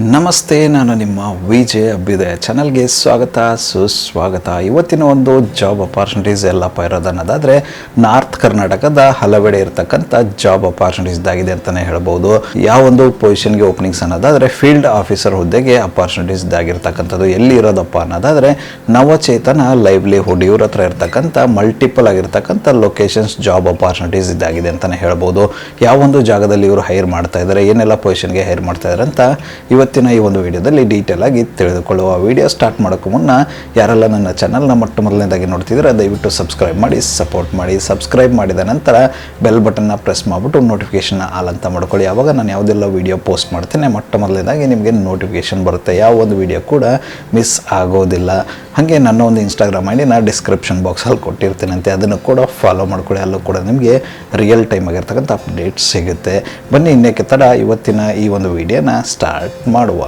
ನಮಸ್ತೆ, ನಾನು ನಿಮ್ಮ ವಿ ಜೆ ಅಬ್ಬಿದೆ. ಚಾನಲ್ಗೆ ಸ್ವಾಗತ, ಸುಸ್ವಾಗತ. ಇವತ್ತಿನ ಒಂದು ಜಾಬ್ ಅಪಾರ್ಚುನಿಟೀಸ್ ಎಲ್ಲಪ್ಪ ಇರೋದನ್ನೋದಾದರೆ ನಾರ್ತ್ ಕರ್ನಾಟಕದ ಹಲವೆಡೆ ಇರತಕ್ಕಂಥ ಜಾಬ್ ಅಪಾರ್ಚುನಿಟೀಸ್ ಆಗಿದೆ ಅಂತಲೇ ಹೇಳ್ಬೋದು. ಯಾವ ಒಂದು ಪೊಸಿಷನ್ಗೆ ಓಪನಿಂಗ್ಸ್ ಅನ್ನೋದಾದರೆ ಫೀಲ್ಡ್ ಆಫೀಸರ್ ಹುದ್ದೆಗೆ ಅಪಾರ್ಚುನಿಟೀಸ್ ಆಗಿರ್ತಕ್ಕಂಥದ್ದು ಎಲ್ಲಿ ಇರೋದಪ್ಪ ಅನ್ನೋದಾದರೆ, ನವಚೇತನ ಲೈವ್ಲಿಹುಡ್ ಇವ್ರ ಹತ್ರ ಇರ್ತಕ್ಕಂಥ ಮಲ್ಟಿಪಲ್ ಆಗಿರ್ತಕ್ಕಂಥ ಲೊಕೇಶನ್ಸ್ ಜಾಬ್ ಅಪಾರ್ಚುನಿಟೀಸ್ ಇದಾಗಿದೆ ಅಂತಲೇ ಹೇಳ್ಬೋದು. ಯಾವ ಒಂದು ಜಾಗದಲ್ಲಿ ಇವರು ಹೈರ್ ಮಾಡ್ತಾ ಇದ್ದಾರೆ ಏನೆಲ್ಲ ಪೊಸಿಷನ್ಗೆ ಹೈರ್ ಮಾಡ್ತಾ ಇದ್ದಾರೆ ಅಂತ ಇವತ್ತಿನ ಈ ಒಂದು ವಿಡಿಯೋದಲ್ಲಿ ಡೀಟೇಲ್ ಆಗಿ ತಿಳಿದುಕೊಳ್ಳುವ ವಿಡಿಯೋ ಸ್ಟಾರ್ಟ್ ಮಾಡೋಕ್ಕೂ ಮುನ್ನ ಯಾರೆಲ್ಲ ನನ್ನ ಚಾನಲ್ನ ಮೊಟ್ಟ ಮೊದಲನೇದಾಗಿ ನೋಡ್ತಿದ್ರೆ ದಯವಿಟ್ಟು ಸಬ್ಸ್ಕ್ರೈಬ್ ಮಾಡಿ ಸಪೋರ್ಟ್ ಮಾಡಿ ಸಬ್ಸ್ಕ್ರೈಬ್ ಮಾಡಿದ ನಂತರ ಬೆಲ್ ಬಟನ್ನ ಪ್ರೆಸ್ ಮಾಡಿಬಿಟ್ಟು ನೋಟಿಫಿಕೇಷನ್ ಆಲ್ ಅಂತ ಮಾಡ್ಕೊಳ್ಳಿ. ಯಾವಾಗ ನಾನು ಯಾವುದೆಲ್ಲ ವಿಡಿಯೋ ಪೋಸ್ಟ್ ಮಾಡ್ತೇನೆ, ಮೊಟ್ಟ ಮೊದಲನೇದಾಗಿ ನಿಮಗೆ ನೋಟಿಫಿಕೇಷನ್ ಬರುತ್ತೆ. ಯಾವ ಒಂದು ವಿಡಿಯೋ ಕೂಡ ಮಿಸ್ ಆಗೋದಿಲ್ಲ. ಹಾಗೆ ನನ್ನ ಒಂದು ಇನ್ಸ್ಟಾಗ್ರಾಮ್ ಐಡಿ ನಾನು ಡಿಸ್ಕ್ರಿಪ್ಷನ್ ಬಾಕ್ಸಲ್ಲಿ ಕೊಟ್ಟಿರ್ತೀನಿ ಅಂತೆ ಅದನ್ನು ಕೂಡ ಫಾಲೋ ಮಾಡ್ಕೊಳ್ಳಿ. ಅಲ್ಲೂ ಕೂಡ ನಿಮಗೆ ರಿಯಲ್ ಟೈಮ್ ಆಗಿರ್ತಕ್ಕಂಥ ಅಪ್ಡೇಟ್ಸ್ ಸಿಗುತ್ತೆ. ಬನ್ನಿ, ಇನ್ನೇಕೆ ತಡ ಇವತ್ತಿನ ಈ ಒಂದು ವಿಡಿಯೋನ ಸ್ಟಾರ್ಟ್ ಮಾಡುವ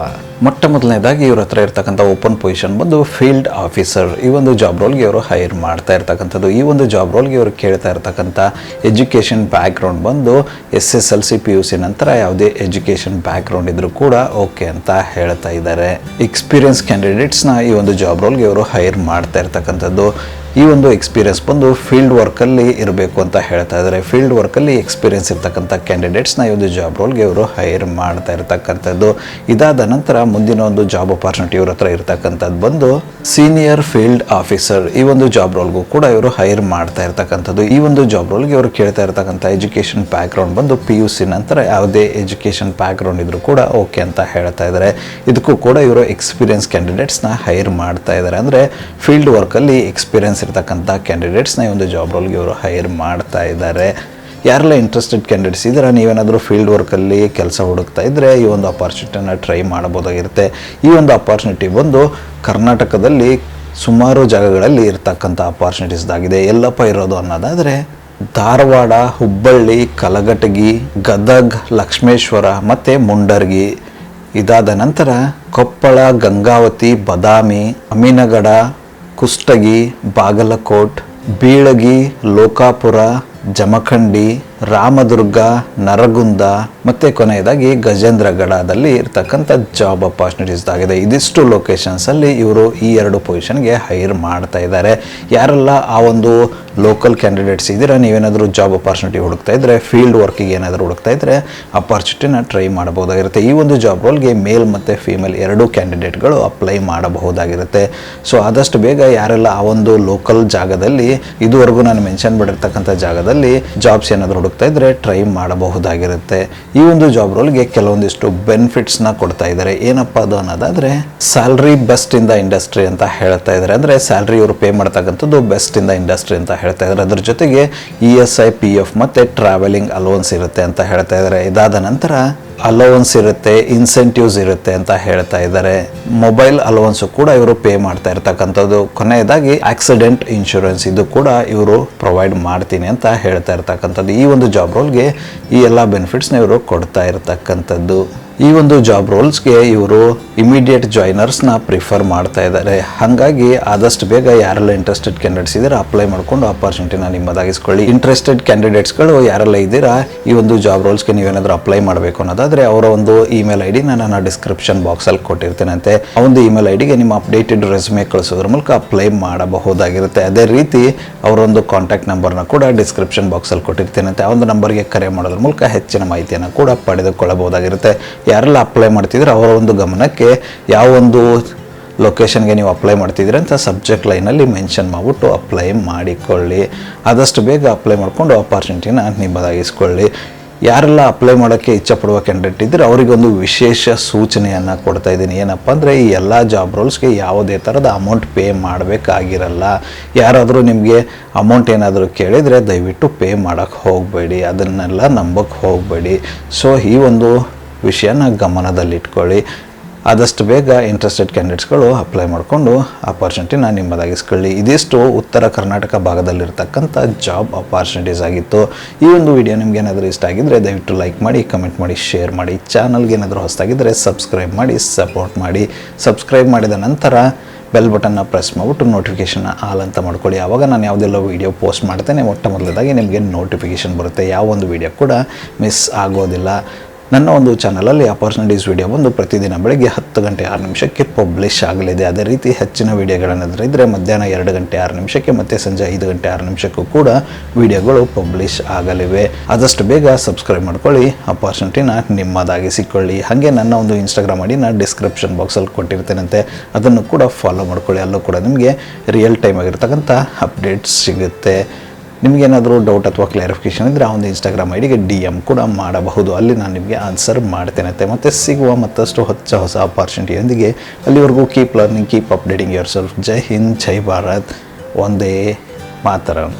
ಮೊಟ್ಟ ಮೊದಲನೇದಾಗಿ ಇವ್ರ ಹತ್ರ ಇರ್ತಕ್ಕಂಥ ಓಪನ್ ಪೊಸಿಷನ್ ಬಂದು ಫೀಲ್ಡ್ ಆಫೀಸರ್ ಈ ಒಂದು ಜಾಬ್ ರೋಲ್ಗೆ ಇವರು ಹೈರ್ ಮಾಡ್ತಾ ಇರ್ತಕ್ಕಂಥದ್ದು. ಈ ಒಂದು ಜಾಬ್ ರೋಲ್ಗೆ ಇವರು ಕೇಳ್ತಾ ಇರ್ತಕ್ಕಂಥ ಎಜುಕೇಷನ್ ಬ್ಯಾಕ್ಗ್ರೌಂಡ್ ಬಂದು S S L C P U C ನಂತರ ಯಾವುದೇ ಎಜುಕೇಷನ್ ಬ್ಯಾಕ್ಗ್ರೌಂಡ್ ಇದ್ರೂ ಕೂಡ ಓಕೆ ಅಂತ ಹೇಳ್ತಾ ಇದ್ದಾರೆ ಎಕ್ಸ್ಪೀರಿಯನ್ಸ್ ಕ್ಯಾಂಡಿಡೇಟ್ಸ್ನ ಈ ಒಂದು ಜಾಬ್ ರೋಲ್ಗೆ ಇವರು ಹೈರ್ ಮಾಡ್ತಾ ಇರ್ತಕ್ಕಂಥದ್ದು. ಈ ಒಂದು ಎಕ್ಸ್ಪೀರಿಯನ್ಸ್ ಬಂದು ಫೀಲ್ಡ್ ವರ್ಕಲ್ಲಿ ಇರಬೇಕು ಅಂತ ಹೇಳ್ತಾ ಇದ್ದಾರೆ ಫೀಲ್ಡ್ ವರ್ಕಲ್ಲಿ ಎಕ್ಸ್ಪೀರಿಯನ್ಸ್ ಇರ್ತಕ್ಕಂಥ ಕ್ಯಾಂಡಿಡೇಟ್ಸ್ನ ಈ ಒಂದು ಜಾಬ್ ರೋಲ್ಗೆ ಇವರು ಹೈರ್ ಮಾಡ್ತಾ ಇರ್ತಕ್ಕಂಥದ್ದು. ಇದಾದ ನಂತರ ಮುಂದಿನ ಒಂದು ಜಾಬ್ ಅಪಾರ್ಚುನಿಟಿ ಇವ್ರ ಹತ್ರ ಇರ್ತಕ್ಕಂಥದ್ದು ಬಂದು ಸೀನಿಯರ್ ಫೀಲ್ಡ್ ಆಫೀಸರ್ ಈ ಒಂದು ಜಾಬ್ ರೋಲ್ಗೂ ಕೂಡ ಇವರು ಹೈರ್ ಮಾಡ್ತಾ ಇರ್ತಕ್ಕಂಥದ್ದು. ಈ ಒಂದು ಜಾಬ್ ರೋಲ್ಗೆ ಇವರು ಕೇಳ್ತಾ ಇರ್ತಕ್ಕಂಥ ಎಜುಕೇಷನ್ ಬ್ಯಾಕ್ಗ್ರೌಂಡ್ ಬಂದು ಪಿ ಯು ಸಿ ನಂತರ ಯಾವುದೇ ಎಜುಕೇಷನ್ ಬ್ಯಾಕ್ಗ್ರೌಂಡ್ ಇದ್ರೂ ಕೂಡ ಓಕೆ ಅಂತ ಹೇಳ್ತಾ ಇದ್ದಾರೆ ಇದಕ್ಕೂ ಕೂಡ ಇವರು ಎಕ್ಸ್ಪೀರಿಯನ್ಸ್ ಕ್ಯಾಂಡಿಡೇಟ್ಸ್ನ ಹೈರ್ ಮಾಡ್ತಾ ಇದ್ದಾರೆ ಅಂದರೆ ಫೀಲ್ಡ್ ವರ್ಕಲ್ಲಿ ಎಕ್ಸ್ಪೀರಿಯನ್ಸ್ ಇರ್ತಕ್ಕಂಥ ಕ್ಯಾಂಡಿಡೇಟ್ಸ್ನ ಈ ಒಂದು ಜಾಬ್ ರೋಲ್ಗೆ ಇವರು ಹೈರ್ ಮಾಡ್ತಾ ಇದ್ದಾರೆ ಯಾರೆಲ್ಲ ಇಂಟ್ರೆಸ್ಟೆಡ್ ಕ್ಯಾಂಡಿಡೇಟ್ಸ್ ಇದ್ದರೆ, ನೀವೇನಾದರೂ ಫೀಲ್ಡ್ ವರ್ಕಲ್ಲಿ ಕೆಲಸ ಹುಡುಕ್ತಾ ಇದ್ದರೆ ಈ ಒಂದು ಅಪಾರ್ಚುನಿಟಿನ ಟ್ರೈ ಮಾಡ್ಬೋದಾಗಿರುತ್ತೆ ಈ ಒಂದು ಅಪಾರ್ಚುನಿಟಿ ಬಂದು ಕರ್ನಾಟಕದಲ್ಲಿ ಸುಮಾರು ಜಾಗಗಳಲ್ಲಿ ಇರ್ತಕ್ಕಂಥ ಅಪಾರ್ಚುನಿಟೀಸ್ದಾಗಿದೆ ಎಲ್ಲಪ್ಪ ಇರೋದು ಅನ್ನೋದಾದರೆ ಧಾರವಾಡ, ಹುಬ್ಬಳ್ಳಿ, ಕಲಘಟಗಿ, ಗದಗ್, ಲಕ್ಷ್ಮೇಶ್ವರ ಮತ್ತು ಮುಂಡರ್ಗಿ. ಇದಾದ ನಂತರ ಕೊಪ್ಪಳ, ಗಂಗಾವತಿ, ಬದಾಮಿ, ಅಮೀನಗಡ, ಕುಷ್ಟಗಿ, ಬಾಗಲಕೋಟ್, ಬೀಳಗಿ, ಲೋಕಾಪುರ જમખંડી ರಾಮದುರ್ಗ, ನರಗುಂದ ಮತ್ತು ಕೊನೆಯದಾಗಿ ಗಜೇಂದ್ರಗಡದಲ್ಲಿ ಇರ್ತಕ್ಕಂಥ ಜಾಬ್ ಅಪಾರ್ಚುನಿಟೀಸ್ ಆಗಿದೆ. ಇದಿಷ್ಟು ಲೊಕೇಶನ್ಸಲ್ಲಿ ಇವರು ಈ ಎರಡು ಪೊಸಿಷನ್ಗೆ ಹೈರ್ ಮಾಡ್ತಾ ಇದ್ದಾರೆ. ಯಾರೆಲ್ಲ ಆ ಒಂದು ಲೋಕಲ್ ಕ್ಯಾಂಡಿಡೇಟ್ಸ್ ಇದ್ದೀರಾ, ನೀವೇನಾದರೂ ಜಾಬ್ ಅಪಾರ್ಚುನಿಟಿ ಹುಡುಕ್ತಾ ಇದ್ದರೆ ಫೀಲ್ಡ್ ವರ್ಕಿಗೆ ಏನಾದರೂ ಹುಡುಕ್ತಾ ಇದ್ದರೆ ಅಪಾರ್ಚುನಿಟಿನ ಟ್ರೈ ಮಾಡಬಹುದಾಗಿರುತ್ತೆ. ಈ ಒಂದು ಜಾಬ್ ರೋಲ್ಗೆ ಮೇಲ್ ಮತ್ತು ಫೀಮೇಲ್ ಎರಡೂ ಕ್ಯಾಂಡಿಡೇಟ್ಗಳು ಅಪ್ಲೈ ಮಾಡಬಹುದಾಗಿರುತ್ತೆ. ಸೊ ಆದಷ್ಟು ಬೇಗ ಯಾರೆಲ್ಲ ಆ ಒಂದು ಲೋಕಲ್ ಜಾಗದಲ್ಲಿ, ಇದುವರೆಗೂ ನಾನು ಮೆನ್ಷನ್ ಮಾಡಿರ್ತಕ್ಕಂಥ ಜಾಗದಲ್ಲಿ ಜಾಬ್ಸ್ ಏನಾದರೂ ಹುಡುಕ್ತಾ ಇದ್ದರೆ ಟ್ರೈ ಮಾಡಬಹುದಾಗಿರುತ್ತೆ. ಈ ಒಂದು ಜಾಬ್ ರೋಲ್ಗೆ ಕೆಲವೊಂದಿಷ್ಟು ಬೆನಿಫಿಟ್ಸ್ನ ಕೊಡ್ತಾ ಇದ್ದಾರೆ. ಏನಪ್ಪ ಅದು ಅನ್ನೋದಾದರೆ salary best in the industry ಅಂತ ಹೇಳ್ತಾ ಇದ್ದಾರೆ. ಅಂದರೆ ಸ್ಯಾಲ್ರಿ ಇವರು ಪೇ ಮಾಡ್ತಕ್ಕಂಥದ್ದು ಬೆಸ್ಟ್ ಇನ್ ದ ಇಂಡಸ್ಟ್ರಿ ಅಂತ ಹೇಳ್ತಾ ಇದ್ದಾರೆ. ಅದ್ರ ಜೊತೆಗೆ E S I P F ಮತ್ತು ಟ್ರಾವೆಲಿಂಗ್ ಅಲೋನ್ಸ್ ಇರುತ್ತೆ ಅಂತ ಹೇಳ್ತಾ ಇದ್ದಾರೆ. ಇದಾದ ನಂತರ ಅಲೋವನ್ಸ್ ಇರುತ್ತೆ ಇನ್ಸೆಂಟಿವ್ಸ್ ಇರುತ್ತೆ ಅಂತ ಹೇಳ್ತಾ ಇದ್ದಾರೆ. ಮೊಬೈಲ್ ಅಲೋವೆನ್ಸು ಕೂಡ ಇವರು ಪೇ ಮಾಡ್ತಾ ಇರ್ತಕ್ಕಂಥದ್ದು. ಕೊನೆಯದಾಗಿ ಆಕ್ಸಿಡೆಂಟ್ ಇನ್ಶೂರೆನ್ಸ್ ಇದು ಕೂಡ ಇವರು ಪ್ರೊವೈಡ್ ಮಾಡ್ತೀನಿ ಅಂತ ಹೇಳ್ತಾ ಇರ್ತಕ್ಕಂಥದ್ದು. ಈ ಒಂದು ಜಾಬ್ ರೋಲ್ಗೆ ಈ ಎಲ್ಲ ಬೆನಿಫಿಟ್ಸ್ನ ಇವರು ಕೊಡ್ತಾ ಇರ್ತಕ್ಕಂಥದ್ದು. ಈ ಒಂದು ಜಾಬ್ ರೋಲ್ಸ್ಗೆ ಇವರು ಇಮಿಡಿಯೇಟ್ ಜಾಯ್ನರ್ಸ್ನ ಪ್ರಿಫರ್ ಮಾಡ್ತಾ ಇದ್ದಾರೆ. ಹಾಗಾಗಿ ಆದಷ್ಟು ಬೇಗ ಯಾರೆಲ್ಲ ಇಂಟ್ರೆಸ್ಟೆಡ್ ಕ್ಯಾಂಡಿಡೇಟ್ಸ್ ಇದ್ದೀರಾ ಅಪ್ಲೈ ಮಾಡಿಕೊಂಡು ಅಪರ್ಚುನಿಟಿನ ನಿಮ್ಮದಾಗಿಸ್ಕೊಳ್ಳಿ. ಇಂಟ್ರೆಸ್ಟೆಡ್ ಕ್ಯಾಂಡಿಡೇಟ್ಸ್ಗಳು ಯಾರೆಲ್ಲ ಇದ್ದೀರಾ, ಈ ಒಂದು ಜಾಬ್ ರೋಲ್ಸ್ಗೆ ನೀವೇನಾದರೂ ಅಪ್ಲೈ ಮಾಡಬೇಕು ಅನ್ನೋದಾದರೆ ಅವರ ಒಂದು ಇಮೇಲ್ ಐ ಡಿನ ನಾನು ಡಿಸ್ಕ್ರಿಪ್ಷನ್ ಬಾಕ್ಸಲ್ಲಿ ಕೊಟ್ಟಿರ್ತೇನೆ ಆ ಒಂದು ಇಮೇಲ್ ಐ ನಿಮ್ಮ ಅಪ್ಡೇಟೆಡ್ ರೆಸ್ಯೂಮೆ ಕಳಿಸೋದ್ರ ಮೂಲಕ ಅಪ್ಲೈ ಮಾಡಬಹುದಾಗಿರುತ್ತೆ. ಅದೇ ರೀತಿ ಅವರೊಂದು ಕಾಂಟ್ಯಾಕ್ಟ್ ನಂಬರ್ನ ಕೂಡ ಡಿಸ್ಕ್ರಿಪ್ಷನ್ ಬಾಕ್ಸಲ್ಲಿ ಕೊಟ್ಟಿರ್ತೇನೆ ಆ ಒಂದು ನಂಬರ್ಗೆ ಕರೆ ಮಾಡೋದ್ರ ಮೂಲಕ ಹೆಚ್ಚಿನ ಮಾಹಿತಿಯನ್ನು ಕೂಡ ಪಡೆದುಕೊಳ್ಳಬಹುದಾಗಿರುತ್ತೆ. ಯಾರೆಲ್ಲ ಅಪ್ಲೈ ಮಾಡ್ತಿದ್ರೆ ಅವರ ಒಂದು ಗಮನಕ್ಕೆ ಯಾವ ಒಂದು ಲೊಕೇಶನ್ಗೆ ನೀವು ಅಪ್ಲೈ ಮಾಡ್ತಿದ್ದೀರಿ ಅಂತ ಸಬ್ಜೆಕ್ಟ್ ಲೈನಲ್ಲಿ ಮೆನ್ಷನ್ ಮಾಡಿಬಿಟ್ಟು ಅಪ್ಲೈ ಮಾಡಿಕೊಳ್ಳಿ. ಆದಷ್ಟು ಬೇಗ ಅಪ್ಲೈ ಮಾಡಿಕೊಂಡು ಅಪಾರ್ಚುನಿಟಿನ ನಿಮ್ಮದಾಗಿಸ್ಕೊಳ್ಳಿ. ಯಾರೆಲ್ಲ ಅಪ್ಲೈ ಮಾಡೋಕ್ಕೆ ಇಚ್ಛಪಡುವ ಕ್ಯಾಂಡಿಡೇಟ್ ಇದ್ದರೆ ಅವರಿಗೊಂದು ವಿಶೇಷ ಸೂಚನೆಯನ್ನು ಕೊಡ್ತಾ ಇದ್ದೀನಿ. ಏನಪ್ಪ ಅಂದರೆ ಈ ಎಲ್ಲ ಜಾಬ್ ರೋಲ್ಸ್ಗೆ ಯಾವುದೇ ಥರದ ಅಮೌಂಟ್ ಪೇ ಮಾಡಬೇಕಾಗಿರಲ್ಲ. ಯಾರಾದರೂ ನಿಮಗೆ ಅಮೌಂಟ್ ಏನಾದರೂ ಕೇಳಿದರೆ ದಯವಿಟ್ಟು ಪೇ ಮಾಡೋಕ್ಕೆ ಹೋಗಬೇಡಿ. ಅದನ್ನೆಲ್ಲ ನಂಬಕ್ಕೆ ಹೋಗಬೇಡಿ. ಸೊ ಈ ಒಂದು ವಿಷಯನ ಗಮನದಲ್ಲಿಟ್ಕೊಳ್ಳಿ. ಆದಷ್ಟು ಬೇಗ ಇಂಟ್ರೆಸ್ಟೆಡ್ ಕ್ಯಾಂಡಿಡೇಟ್ಸ್ಗಳು ಅಪ್ಲೈ ಮಾಡಿಕೊಂಡು ಅಪಾರ್ಚುನಿಟಿನ ನಿಮ್ಮದಾಗಿಸ್ಕೊಳ್ಳಿ. ಇದಿಷ್ಟು ಉತ್ತರ ಕರ್ನಾಟಕ ಭಾಗದಲ್ಲಿರ್ತಕ್ಕಂಥ ಜಾಬ್ ಅಪಾರ್ಚುನಿಟೀಸ್ ಆಗಿತ್ತು. ಈ ಒಂದು ವಿಡಿಯೋ ನಿಮ್ಗೆ ಏನಾದರೂ ಇಷ್ಟ ಆಗಿದ್ದರೆ ದಯವಿಟ್ಟು ಲೈಕ್ ಮಾಡಿ ಕಮೆಂಟ್ ಮಾಡಿ ಶೇರ್ ಮಾಡಿ. ಚಾನಲ್ಗೆ ಏನಾದರೂ ಹೊಸದಾಗಿದ್ದರೆ ಸಬ್ಸ್ಕ್ರೈಬ್ ಮಾಡಿ ಸಪೋರ್ಟ್ ಮಾಡಿ. ಸಬ್ಸ್ಕ್ರೈಬ್ ಮಾಡಿದ ನಂತರ ಬೆಲ್ ಬಟನ್ನ ಪ್ರೆಸ್ ಮಾಡಿಬಿಟ್ಟು ನೋಟಿಫಿಕೇಷನ್ ಆಲ್ ಅಂತ ಮಾಡ್ಕೊಳ್ಳಿ. ಆವಾಗ ನಾನು ಯಾವುದೆಲ್ಲ ವೀಡಿಯೋ ಪೋಸ್ಟ್ ಮಾಡ್ತೇನೆ. ಮೊಟ್ಟ ಮೊದಲದಾಗಿ ನಿಮಗೆ ನೋಟಿಫಿಕೇಷನ್ ಬರುತ್ತೆ. ಯಾವ ಒಂದು ವೀಡಿಯೋ ಕೂಡ ಮಿಸ್ ಆಗೋದಿಲ್ಲ. ನನ್ನ ಒಂದು ಚಾನಲಲ್ಲಿ ಅಪರ್ಚುನಿಟೀಸ್ ವಿಡಿಯೋ ಬಂದು ಪ್ರತಿದಿನ ಬೆಳಗ್ಗೆ ಹತ್ತು ಗಂಟೆ ಆರು ನಿಮಿಷಕ್ಕೆ ಪಬ್ಲಿಷ್ ಆಗಲಿದೆ. ಅದೇ ರೀತಿ ಹೆಚ್ಚಿನ ವಿಡಿಯೋಗಳನ್ನು ಇದ್ದರೆ ಮಧ್ಯಾಹ್ನ ಎರಡು ಗಂಟೆ ಆರು ನಿಮಿಷಕ್ಕೆ ಮತ್ತು ಸಂಜೆ ಐದು ಗಂಟೆ ಆರು ನಿಮಿಷಕ್ಕೂ ಕೂಡ ವಿಡಿಯೋಗಳು ಪಬ್ಲಿಷ್ ಆಗಲಿವೆ. ಆದಷ್ಟು ಬೇಗ ಸಬ್ಸ್ಕ್ರೈಬ್ ಮಾಡ್ಕೊಳ್ಳಿ. ಅಪರ್ಶನಿಟಿನ ನಿಮ್ಮದಾಗಿ ಸಿಕ್ಕೊಳ್ಳಿ. ಹಾಗೆ ನನ್ನ ಒಂದು ಇನ್ಸ್ಟಾಗ್ರಾಮ್ ಐಡಿನ ಡಿಸ್ಕ್ರಿಪ್ಷನ್ ಬಾಕ್ಸಲ್ಲಿ ಕೊಟ್ಟಿರ್ತೇನಂತೆ. ಅದನ್ನು ಕೂಡ ಫಾಲೋ ಮಾಡ್ಕೊಳ್ಳಿ. ಅಲ್ಲೂ ಕೂಡ ನಿಮಗೆ ರಿಯಲ್ ಟೈಮ್ ಆಗಿರ್ತಕ್ಕಂಥ ಅಪ್ಡೇಟ್ಸ್ ಸಿಗುತ್ತೆ. ನಿಮಗೇನಾದರೂ ಡೌಟ್ ಅಥವಾ ಕ್ಲಾರಿಫಿಕೇಷನ್ ಇದ್ದರೆ ಆ ಒಂದು ಇನ್ಸ್ಟಾಗ್ರಾಮ್ ಐಡಿಗೆ ಡಿ ಎಂ ಕೂಡ ಮಾಡಬಹುದು. ಅಲ್ಲಿ ನಾನು ನಿಮಗೆ ಆನ್ಸರ್ ಮಾಡ್ತೇನೆ ಮತ್ತು ಸಿಗುವ ಮತ್ತಷ್ಟು ಹೊಸ ಹೊಸ ಅಪಾರ್ಚುನಿಟಿಯೊಂದಿಗೆ ಅಲ್ಲಿವರೆಗೂ keep learning keep updating yourself ಜೈ ಹಿಂದ್, ಜೈ ಭಾರತ್. ಒಂದೇ ಮಾತರಂ.